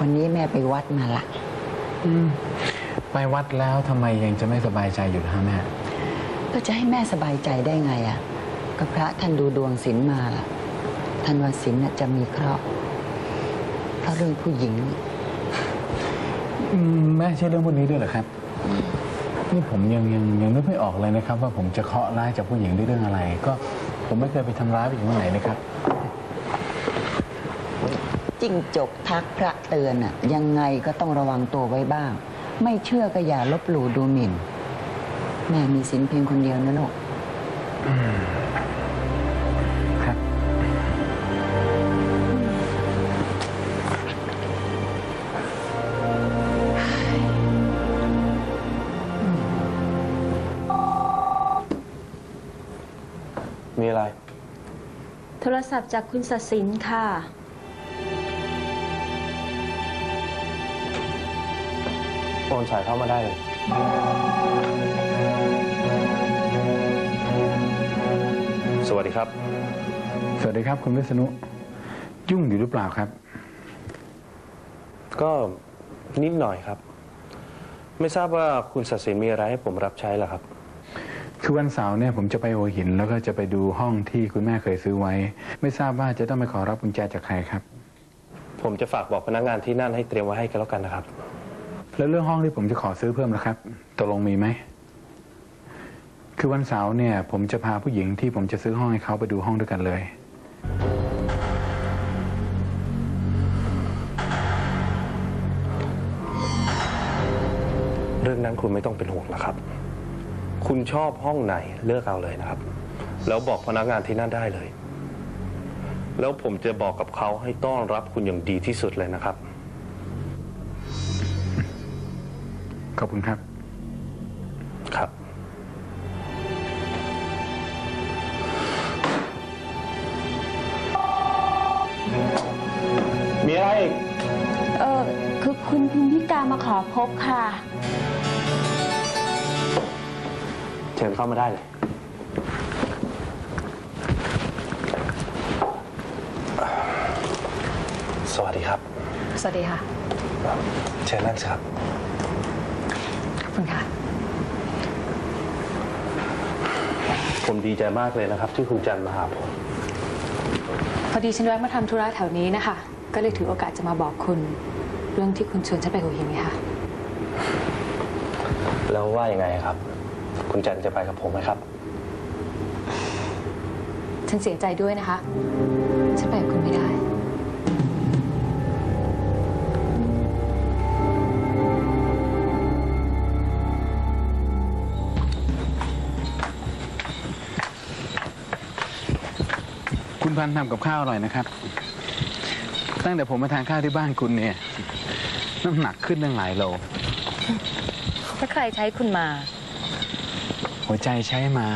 วันนี้แม่ไปวัดมาละไปวัดแล้วทำไมยังจะไม่สบายใจอยู่ล่ะฮะแม่ ก็จะให้แม่สบายใจได้ไงอะ่ะก็พระท่านดูดวงศิลมาล่ะ ท่านว่าศิลน่ะจะมีเคราะห์เพราะเรื่องผู้หญิง อืมแม่ใช่เรื่องพวกนี้ด้วยเหรอครับ นี่ผมยังยังยังนึกไม่ออกเลยนะครับ ว่าผมจะเคราะห์ร้ายจากผู้หญิงด้วยเรื่องอะไร ก็ผมไม่เคยไปทำร้ายผู้หญิงคนไหนนะครับ จิ้งจกทักพระเตือนอะยังไงก็ต้องระวังตัวไว้บ้าง ไม่เชื่อก็อย่าลบหลู่ดูหมิ่น แม่มีศิลเพียงคนเดียวนะลูกครับมีอะไร โทรศัพท์จากคุณศศินค่ะ โอนสายเข้ามาได้เลยสวัสดีครับ สวัสดีครับ คุณวิษณุยุ่งอยู่หรือเปล่าครับ ก็นิดหน่อยครับ ไม่ทราบว่าคุณศศินมีอะไรให้ผมรับใช้ล่ะครับ คือวันเสาร์เนี่ยผมจะไปหัวหิน แล้วก็จะไปดูห้องที่คุณแม่เคยซื้อไว้ ไม่ทราบว่าจะต้องไปขอรับกุญแจจากใครครับ ผมจะฝากบอกพนักงานที่นั่นให้เตรียมไว้ให้กันแล้วกันนะครับ แล้วเรื่องห้องที่ผมจะขอซื้อเพิ่มนะครับตกลงมีไหม คือวันเสาร์เนี่ย ผมจะพาผู้หญิงที่ผมจะซื้อห้องให้เขาไปดูห้องด้วยกันเลย เรื่องนั้นคุณไม่ต้องเป็นห่วงนะครับ คุณชอบห้องไหนเลือกเอาเลยนะครับ แล้วบอกพนักงานที่นั่นได้เลย แล้วผมจะบอกกับเขาให้ต้อนรับคุณอย่างดีที่สุดเลยนะครับ ขอบคุณครับ ครับ มีอะไรอีกเออคือคุณพิมพิกามาขอพบค่ะ เชิญเข้ามาได้เลย สวัสดีครับ สวัสดีค่ะ เชิญนั่งสิครับขอบ คุณค่ะ ผมดีใจมากเลยนะครับ ที่คุณจันมาหาผม พอดีฉันแวะมาทำธุระแถวนี้นะคะ ก็เลยถือโอกาสจะมาบอกคุณ เรื่องที่คุณชวนฉันไปหัวหินไงค่ะแล้วว่ายังไงครับ คุณจันจะไปกับผมไหมครับ ฉันเสียใจด้วยนะคะ พันธุ์ทำกับข้าวอร่อยนะครับ ตั้งแต่ผมมาทานข้าวที่บ้านคุณเนี่ย น้ำหนักขึ้นตั้งหลายโล ถ้าใครใช้คุณมา หัวใจใช้มา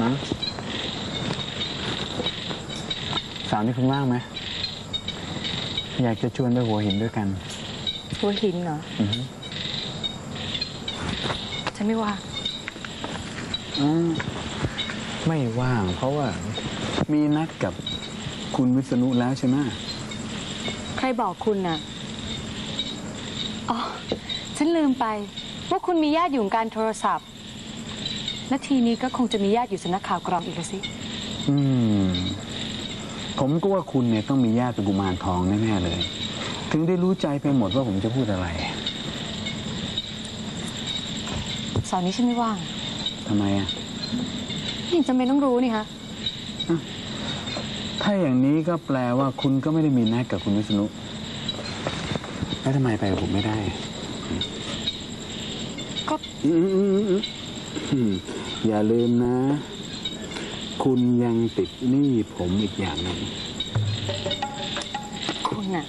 มั้งสาวนี่คุณว่างไหม อยากจะชวนไปหัวหินด้วยกัน หัวหินเหรออือฮึฉันไม่ว่าอืมไม่ว่างเพราะว่า มีนัดกับคุณวิษณุแล้วใช่ไหมใครบอกคุณน่ะ อ๋อ ฉันลืมไป ว่าคุณมีญาติอยู่การโทรศัพท์ และทีนี้ก็คงจะมีญาติอยู่สำนักข่าวกรองอีกแล้วสิ อืม ผมก็ว่าคุณเนี่ยต้องมีญาติเป็นกุมารทองแน่ๆเลย ถึงได้รู้ใจไปหมดว่าผมจะพูดอะไรเสาร์นี้ฉันไม่ว่างทำไมอะ ไม่เห็นจำเป็นต้องรู้นี่คะ ถ้าอย่างนี้ก็แปลว่าคุณก็ไม่ได้มีนัดกับคุณวิษณุแล้วทำไมไปกับผมไม่ได้ ก็อืมอืมอืมอืมอย่าลืมนะ คุณยังติดหนี้ผมอีกอย่างหนึงคุณน่ะ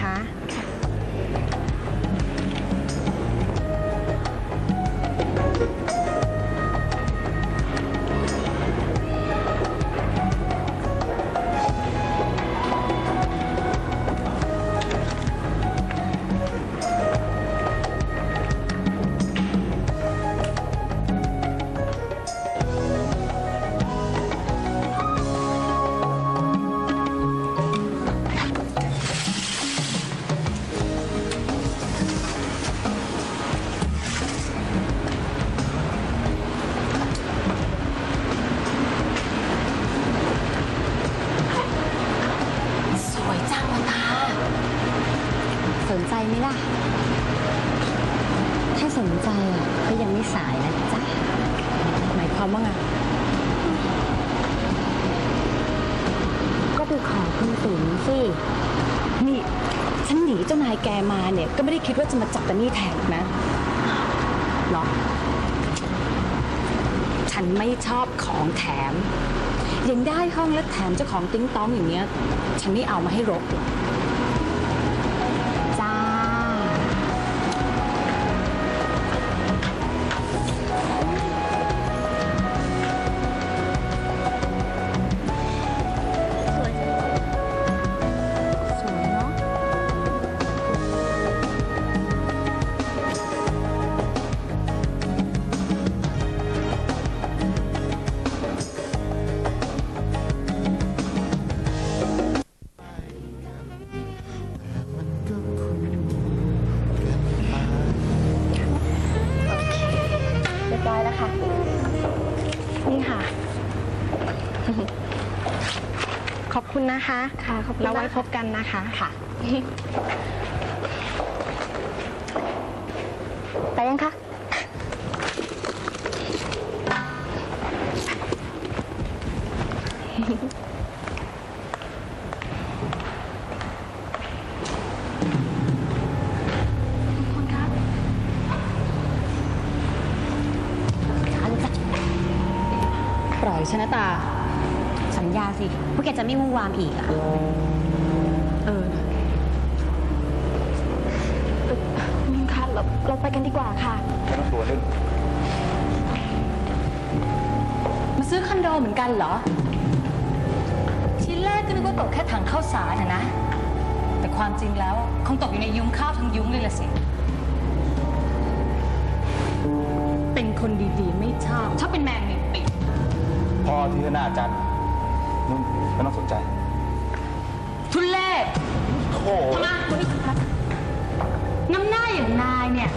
คะ ใจอะก็ยังไม่สายนะจ๊ะหมายความว่าไงก็ไปขอคุณตุ๋นสินี่ฉันหนีเจ้านายแกมาเนี่ยก็ไม่ได้คิดว่าจะมาจับตานี่แทนนะหรอฉันไม่ชอบของแถม ยังได้ห้องแล้วแถมเจ้าของติ้งต้องอย่างเงี้ย ฉันไม่เอามาให้รบหรอก รียบร้อยแล้วค่ะ นี่ค่ะ ขอบคุณนะคะ ค่ะขอบคุณแล้วไว้พบกันนะคะค่ะ ไปยังคะ ปล่อยฉันนะตา สัญญาสิว่าแกจะไม่วูวามอีกอะเออคุณคะเราเราไปกันดีกว่าค่ะมาซื้อคอนโดเหมือนกันเหรอ ทีแรกก็นึกว่าตกแค่ถังข้าวสารนะนะ แต่ความจริงแล้ว คงตกอยู่ในยุ้งข้าวทั้งยุ้งเลยละสิ พอที่หน้าจันนุ่นไม่ต้องสนใจ ทุเล่โอ้ทำไมคนนี้น้ำหน้าอย่างนายเนี่ย